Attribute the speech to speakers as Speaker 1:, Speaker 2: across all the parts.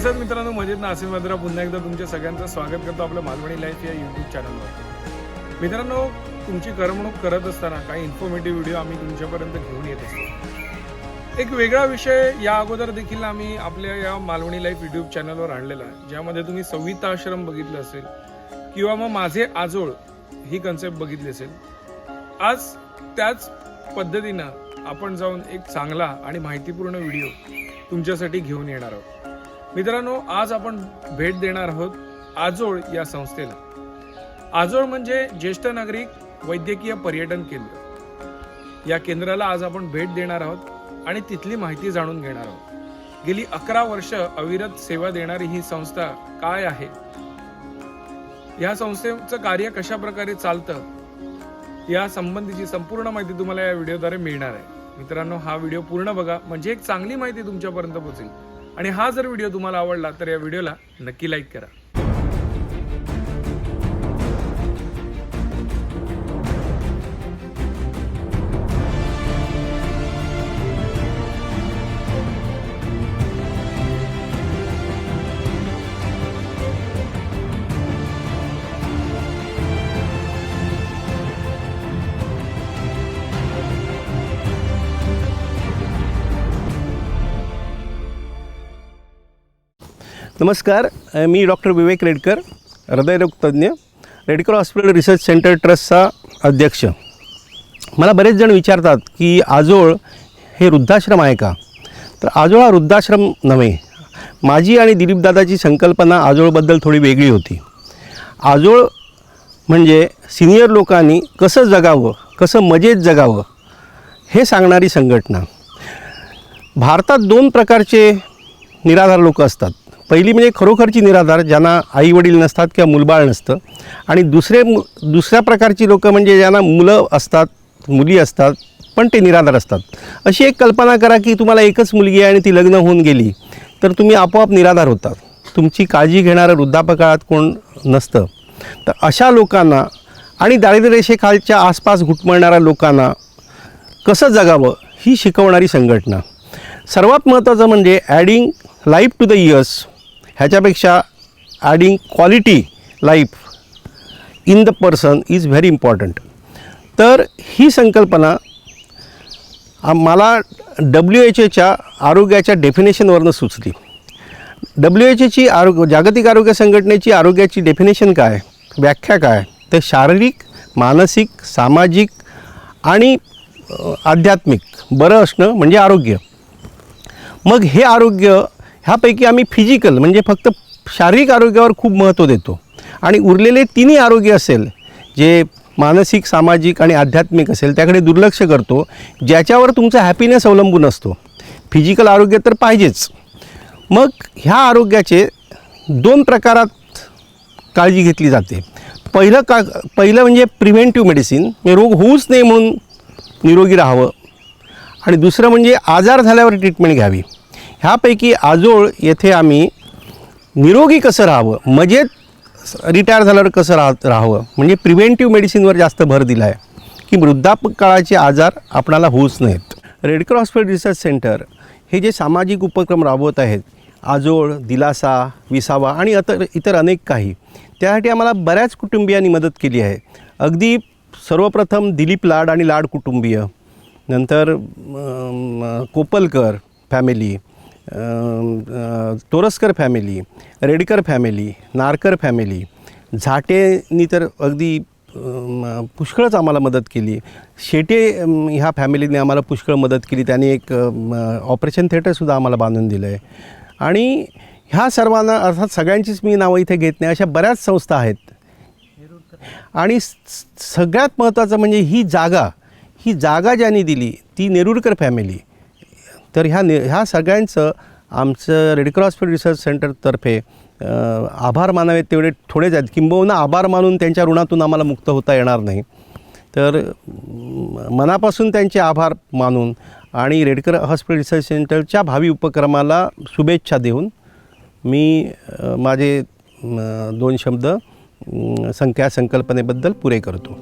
Speaker 1: आसिफ मद्रा पुन्हा एकदा तुमच्या सगळ्यांचं स्वागत करतो आपलं मालवणी लाईफ या यूट्यूब चॅनलवर मित्रांनो तुमची करमणूक करत असताना काही इन्फॉर्मेटिव्ह व्हिडिओ आम्ही तुमच्यापर्यंत घेऊन येत असतो. एक वेगळा विषय या अगोदर देखील आम्ही आपल्या या मालवणी लाईफ यूट्यूब चॅनलवर आणलेला आहे. ज्यामध्ये तुम्ही सविता आश्रम बघितलं असेल किंवा मग माझे आजोळ ही कन्सेप्ट बघितली असेल. आज त्याच पद्धतीनं आपण जाऊन एक चांगला आणि माहितीपूर्ण व्हिडिओ तुमच्यासाठी घेऊन येणार आहोत. मित्रांनो आज आपण भेट देणार आहोत आजोळ या संस्थेला. आजोळ म्हणजे ज्येष्ठ नागरिक वैद्यकीय पर्यटन केंद्र. या केंद्राला आज आपण भेट देणार आहोत आणि तिथली माहिती जाणून घेणार आहोत. गेली अकरा वर्ष अविरत सेवा देणारी ही संस्था काय आहे? या संस्थेचं कार्य कशा प्रकारे चालतं? या संबंधीची संपूर्ण माहिती तुम्हाला या व्हिडिओद्वारे मिळणार आहे. मित्रांनो हा व्हिडिओ पूर्ण बघा. म्हणजे एक चांगली माहिती तुमच्यापर्यंत पोहोचेल. आणि हा जर व्हिडिओ तुम्हाला आवडला तर या व्हिडिओला नक्की लाईक करा.
Speaker 2: नमस्कार मी डॉक्टर विवेक रेडकर हृदयरोगतज्ञ रेडकर हॉस्पिटल रिसर्च सेंटर ट्रस्टचा अध्यक्ष. मला बरेच जण विचारतात की आजोळ हे वृद्धाश्रम आहे का? तर आजोळ हा वृद्धाश्रम नव्हे. माझी आणि दिलीपदादाची संकल्पना आजोळबद्दल थोडी वेगळी होती. आजोळ म्हणजे सिनियर लोकांनी कसं जगावं कसं मजेत जगावं हे सांगणारी संघटना. भारतात दोन प्रकारचे निराधार लोक असतात. पहिली म्हणजे खरोखरची निराधार ज्यांना आईवडील नसतात किंवा मुलबाळ नसतं. आणि दुसरे मु दुसऱ्या प्रकारची लोकं म्हणजे ज्यांना मुलं असतात मुली असतात पण ते निराधार असतात. अशी एक कल्पना करा की तुम्हाला एकच मुलगी आहे आणि ती लग्न होऊन गेली तर तुम्ही आपोआप निराधार होतात. तुमची काळजी घेणारं वृद्धापकाळात कोण नसतं. तर अशा लोकांना आणि दारिद्र्यरेषेखालच्या आसपास घुटमळणाऱ्या लोकांना कसं जगावं ही शिकवणारी संघटना. सर्वात महत्त्वाचं म्हणजे adding life to the years ह्याच्यापेक्षा adding quality life in the person is very important तर ही संकल्पना मला डब्ल्यू एच एच्या आरोग्याच्या डेफिनेशनवरनं सुचली. डब्ल्यू एच एची आरोग्य जागतिक आरोग्य संघटनेची आरोग्याची डेफिनेशन काय? व्याख्या काय? तर शारीरिक मानसिक सामाजिक आणि आध्यात्मिक. बरं असणं म्हणजे आरोग्य. मग हे आरोग्य ह्यापैकी आम्ही फिजिकल म्हणजे फक्त शारीरिक आरोग्यावर खूप महत्त्व देतो. आणि उरलेले तिन्ही आरोग्य असेल जे मानसिक सामाजिक आणि आध्यात्मिक असेल त्याकडे दुर्लक्ष करतो ज्याच्यावर तुमचा हॅपीनेस अवलंबून असतो. फिजिकल आरोग्य तर पाहिजेच. मग ह्या आरोग्याचे दोन प्रकारात काळजी घेतली जाते. पहिलं का पहिलं म्हणजे प्रिव्हेंटिव्ह मेडिसिन म्हणजे रोग होऊच नये म्हणून निरोगी राहावं. आणि दुसरं म्हणजे आजार झाल्यावर ट्रीटमेंट घ्यावी. ह्यापैकी आजोळ येथे आम्ही निरोगी कसं राहावं? मजेत रिटायर झाल्यावर कसं राह राहावं? म्हणजे प्रिव्हेंटिव्ह मेडिसिनवर जास्त भर दिला आहे की वृद्धापकाळाचे आजार आपणाला होऊच नाहीत. रेडक्रॉस हॉस्पिटल रिसर्च सेंटर हे जे सामाजिक उपक्रम राबवत आहेत आजोळ दिलासा विसावा आणि अतर इतर अनेक काही त्यासाठी आम्हाला बऱ्याच कुटुंबियांनी मदत केली आहे. अगदी सर्वप्रथम दिलीप लाड आणि लाड कुटुंबीय नंतर Kopalkar family Torsakar family Redkar family Narkar family झाटेनी तर अगदी पुष्कळच आम्हाला मदत केली. शेटे ह्या फॅमिलीने आम्हाला पुष्कळ मदत केली. त्यांनी एक ऑपरेशन थिएटरसुद्धा आम्हाला बांधून दिलं आहे आणि ह्या सर्वांना अर्थात सगळ्यांचीच मी नावं इथे घेत नाही अशा बऱ्याच संस्था आहेत. आणि सगळ्यात महत्त्वाचं म्हणजे ही जागा ही जागा ज्यांनी दिली ती नेरुरकर फॅमिली. तर ह्या ने ह्या सगळ्यांचं आमचं रेडक्रॉस हॉस्पिटल रिसर्च सेंटरतर्फे आभार मानावेत तेवढे थोडेच आहेत. किंबहुना आभार मानून त्यांच्या ऋणातून आम्हाला मुक्त होता येणार नाही. तर मनापासून त्यांचे आभार मानून आणि रेडकर हॉस्पिटल रिसर्च सेंटरच्या भावी उपक्रमाला शुभेच्छा देऊन मी माझे दोन शब्द संख्या संकल्पनेबद्दल पुरे करतो.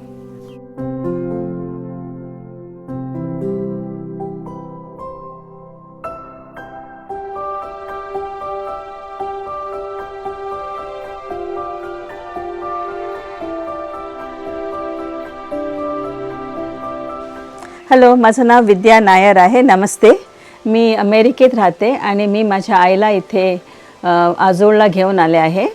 Speaker 3: हॅलो माझं नाव विद्या नायर आहे. नमस्ते. मी अमेरिकेत राहते आणि मी माझ्या आईला इथे आजोळला घेऊन आले आहे.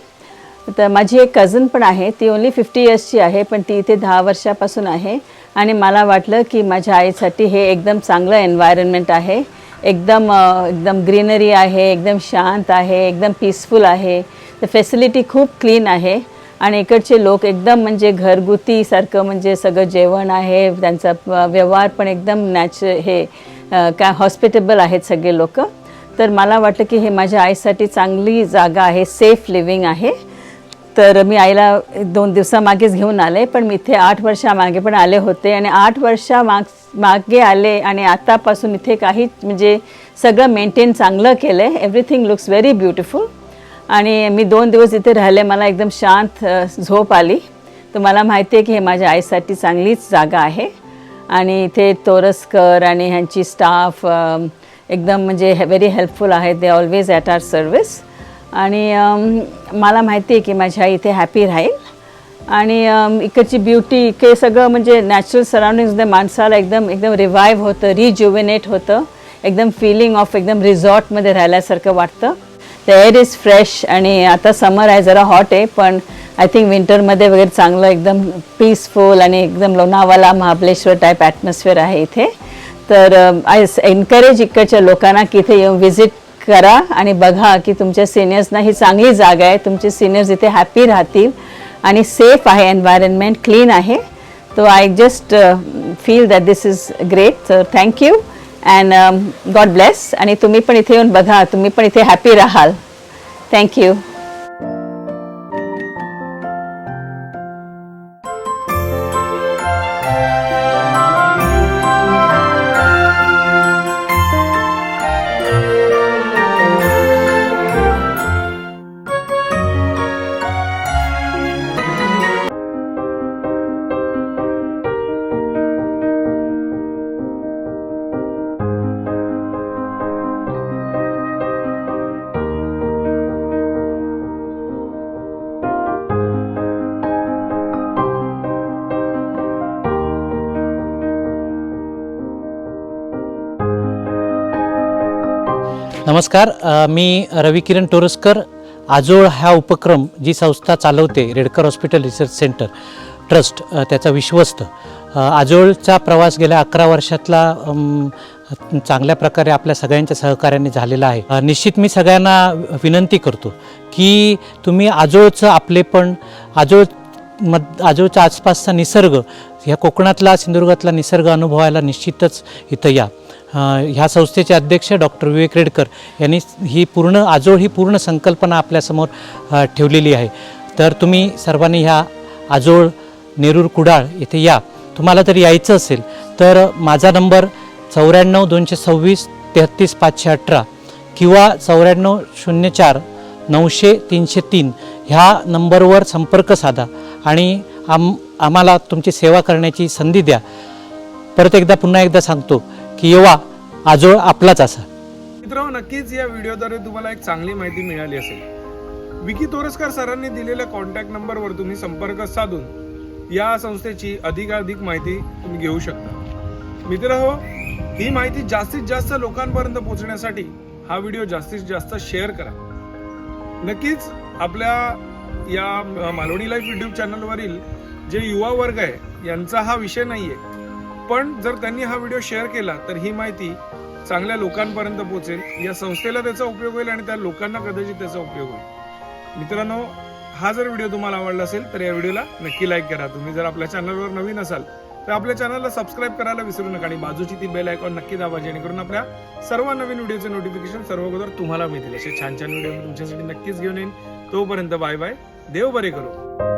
Speaker 3: तर माझी एक कझन पण आहे. ती ओन्ली फिफ्टी इयर्सची आहे पण ती इथे दहा वर्षापासून आहे. आणि मला वाटलं की माझ्या आईसाठी हे एकदम चांगलं एन्व्हायरमेंट आहे. एकदम एकदम ग्रीनरी आहे एकदम शांत आहे एकदम पीसफुल आहे. तर फॅसिलिटी खूप क्लीन आहे. आणि इकडचे लोक एकदम म्हणजे घरगुतीसारखं म्हणजे सगळं जेवण आहे त्यांचा व्यवहार पण एकदम नॅच हे काय हॉस्पिटेबल आहेत सगळे लोक. तर मला वाटलं की हे माझ्या आईसाठी चांगली जागा आहे सेफ लिव्हिंग आहे. तर मी आईला दोन दिवसामागेच घेऊन आले पण मी इथे आठ वर्षामागे पण आले होते. आणि आठ वर्षा माग मागे आले आणि आतापासून इथे काही म्हणजे सगळं मेंटेन चांगलं केलं आहे एव्हरीथिंग लुक्स व्हेरी ब्युटिफुल आणि मी दोन दिवस इथे राहिले मला एकदम शांत झोप आली. तर मला माहिती आहे की हे माझ्या आईसाठी चांगलीच जागा आहे. आणि इथे तोरसकर आणि ह्यांची स्टाफ एकदम म्हणजे व्हेरी हेल्पफुल आहे they always at our service आणि मला माहिती आहे की माझी आई इथे हॅपी राहील. आणि इकडची ब्युटी इकडे सगळं म्हणजे नॅचरल सराउंडिंग्समध्ये माणसाला एकदम एकदम रिवाईव्ह होतं रिज्युविनेट होतं. एकदम फिलिंग ऑफ एकदम रिझॉर्टमध्ये राहिल्यासारखं वाटतं. द एअर इज फ्रेश आणि आता समर आहे जरा हॉट आहे पण आय थिंक विंटरमध्ये वगैरे चांगलं एकदम पीसफुल आणि एकदम लोणावाला महाबलेश्वर टाईप ॲटमॉस्फिअर आहे इथे. तर आय एनकरेज इकडच्या लोकांना की इथे येऊन व्हिजिट करा आणि बघा की तुमच्या सिनियर्सना ही चांगली जागा आहे तुमचे सिनियर्स इथे हॅपी राहतील आणि सेफ आहे एन्व्हायरमेंट क्लीन आहे. तो I just feel that this is great तर thank you and God bless आणि तुम्ही पण इथे येऊन बघा. तुम्ही पण इथे हॅपी राहाल. थँक्यू
Speaker 4: नमस्कार मी रविकिरण टोरसकर. आजोळ हा उपक्रम जी संस्था चालवते Redkar hospital research centre trust त्याचा विश्वस्त. आजोळचा प्रवास गेल्या अकरा वर्षातला चांगल्या प्रकारे आपल्या सगळ्यांच्या सहकार्याने झालेला आहे. निश्चित मी सगळ्यांना विनंती करतो की तुम्ही आजोळचं आपलेपण आजोळ मद आजोळच्या आसपासचा निसर्ग ह्या कोकणातला सिंधुदुर्गातला निसर्ग अनुभवायला निश्चितच इथं या. ह्या संस्थेचे अध्यक्ष डॉक्टर विवेक रेडकर यांनी ही पूर्ण आजोळ ही पूर्ण संकल्पना आपल्यासमोर ठेवलेली आहे. तर तुम्ही सर्वांनी ह्या आजोळ नेरूर कुडाळ येथे या. तुम्हाला जर यायचं असेल तर माझा नंबर चौऱ्याण्णव दोनशे सव्वीस तेहत्तीस पाचशे अठरा किंवा चौऱ्याण्णव शून्य चार नऊशे तीनशे तीन ह्या नंबरवर संपर्क साधा आणि आम आम्हाला तुमची सेवा करण्याची संधी द्या. परत एकदा पुन्हा एकदा सांगतो की येवा आजोळ आपलाच असा.
Speaker 1: मित्रांनो नक्कीच या व्हिडिओद्वारे तुम्हाला एक चांगली माहिती मिळाली असेल. विकी तोरसकर सरांनी दिलेल्या कॉन्टॅक्ट नंबरवर तुम्ही संपर्क साधून या संस्थेची अधिकाधिक माहिती तुम्ही घेऊ शकता. मित्र हो ही माहिती जास्तीत जास्त लोकांपर्यंत पोहोचण्यासाठी हा व्हिडिओ जास्तीत जास्त शेअर करा. नक्कीच आपल्या या मालवणी लाईफ युट्यूब चॅनलवरील जे युवा वर्ग आहे यांचा हा विषय नाही आहे पण जर त्यांनी हा व्हिडिओ शेअर केला तर ही माहिती चांगल्या लोकांपर्यंत पोहोचेल. या संस्थेला त्याचा उपयोग होईल आणि त्या लोकांना कदाचित त्याचा उपयोग होईल. मित्रांनो हा जर व्हिडिओ तुम्हाला आवडला असेल तर या व्हिडिओला नक्की लाईक करा. तुम्ही जर आपल्या चॅनलवर नवीन असाल तर आपल्या चॅनलला सबस्क्राईब करायला विसरू नका आणि बाजूची ती बेल आयकॉन नक्की दाबा जेणेकरून आपल्या सर्व नवीन व्हिडिओचे नोटिफिकेशन सर्व अगोदर तुम्हाला मिळतील. असे छान छान व्हिडिओ मी तुमच्यासाठी नक्कीच घेऊन येईन. तोपर्यंत बाय बाय देव बरे करू.